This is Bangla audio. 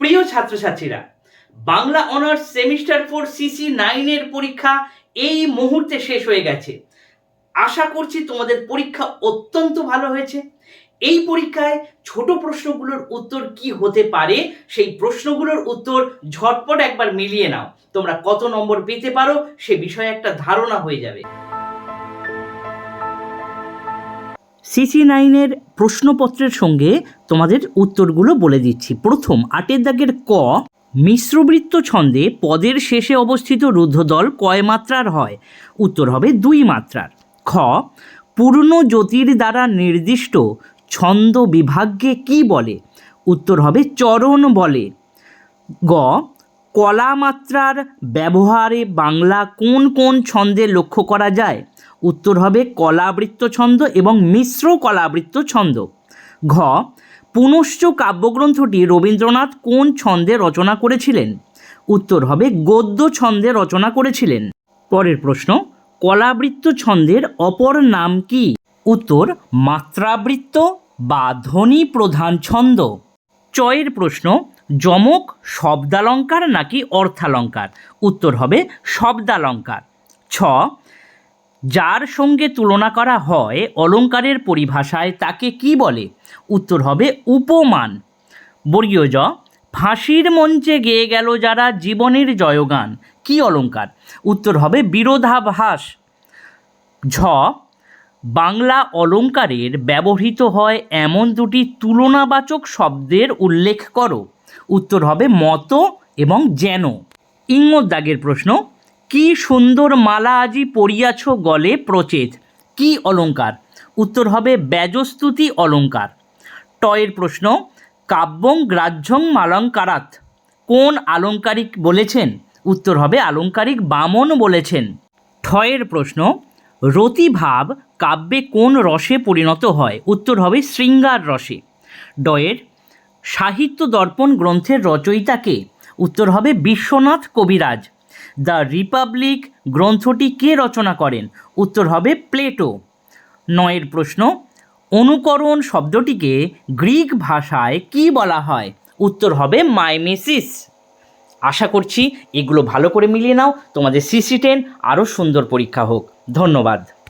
প্রিয় ছাত্রছাত্রীরা, Bangla honours semester four CC নাইনের পরীক্ষা এই মুহূর্তে শেষ হয়ে গেছে। আশা করছি তোমাদের পরীক্ষা অত্যন্ত ভালো হয়েছে। এই পরীক্ষায় ছোট প্রশ্নগুলোর উত্তর কি হতে পারে, সেই প্রশ্নগুলোর উত্তর ঝটপট একবার মিলিয়ে নাও। তোমরা কত নম্বর পেতে পারো, সে বিষয়ে একটা ধারণা হয়ে যাবে। সিসি নাইনের প্রশ্নপত্রের সঙ্গে তোমাদের উত্তরগুলো বলে দিচ্ছি। প্রথম, আটের দাগের ক, মিশ্রবৃত্ত ছন্দে পদের শেষে অবস্থিত রুদ্ধদল কয় মাত্রার হয়? উত্তর হবে দুই মাত্রার। খ পূর্ণ জ্যোতির দ্বারা নির্দিষ্ট ছন্দ বিভাগকে কি বলে? উত্তর হবে চরণ বলে। গ কলা মাত্রার ব্যবহারে বাংলা কোন কোন ছন্দে লক্ষ্য করা যায়? উত্তর হবে কলাবৃত্ত ছন্দ এবং মিশ্র কলাবৃত্ত ছন্দ। ঘ, পুনশ্চ কাব্যগ্রন্থটি রবীন্দ্রনাথ কোন ছন্দে রচনা করেছিলেন? উত্তর হবে গদ্য ছন্দে রচনা করেছিলেন। পরের প্রশ্ন, কলাবৃত্ত ছন্দের অপর নাম কি? উত্তর, মাত্রাবৃত্ত বা ধ্বনি প্রধান ছন্দ। চয়ের প্রশ্ন, যমক শব্দালঙ্কার নাকি অর্থালঙ্কার? উত্তর হবে শব্দালঙ্কার। ছ যার সঙ্গে তুলনা করা হয় অলঙ্কারের পরিভাষায় তাকে কি বলে? উত্তর হবে উপমান। বর্গীয় জ, ফাঁসির মঞ্চে গেয়ে গেল যারা জীবনের জয়গান। কি অলঙ্কার? উত্তর হবে বিরোধাভাস। ঝ, বাংলা অলঙ্কারের ব্যবহৃত হয় এমন দুটি তুলনাবাচক শব্দের উল্লেখ করো। উত্তর হবে মতো এবং যেন। ইঙ্গর দাগের প্রশ্ন কি সুন্দর মালা আজি পরিয়াছ গলে প্রচেত? কি অলঙ্কার উত্তর হবে, ব্যজস্তুতি অলঙ্কার টয়ের প্রশ্ন, কাব্যং গ্রাহ্যং মালঙ্কারাত কোন আলঙ্কারিক বলেছেন? উত্তর হবে আলঙ্কারিক বামন বলেছেন। ঠয়ের প্রশ্ন, রতিভাব কাব্যে কোন রসে পরিণত হয়? উত্তর হবে, শৃঙ্গার রসে। ডয়ের, সাহিত্য দর্পণ গ্রন্থের রচয়িতাকে উত্তর হবে, বিশ্বনাথ কবিরাজ। দ্য রিপাবলিক গ্রন্থটি কে রচনা করেন? উত্তর হবে প্লেটো। নয়ের প্রশ্ন, অনুকরণ শব্দটিকে গ্রিক ভাষায় কি বলা হয়? উত্তর হবে মাইমেসিস। আশা করছি এগুলো ভালো করে মিলিয়ে নাও। তোমাদের সিসি টেন আরও সুন্দর পরীক্ষা হোক। ধন্যবাদ।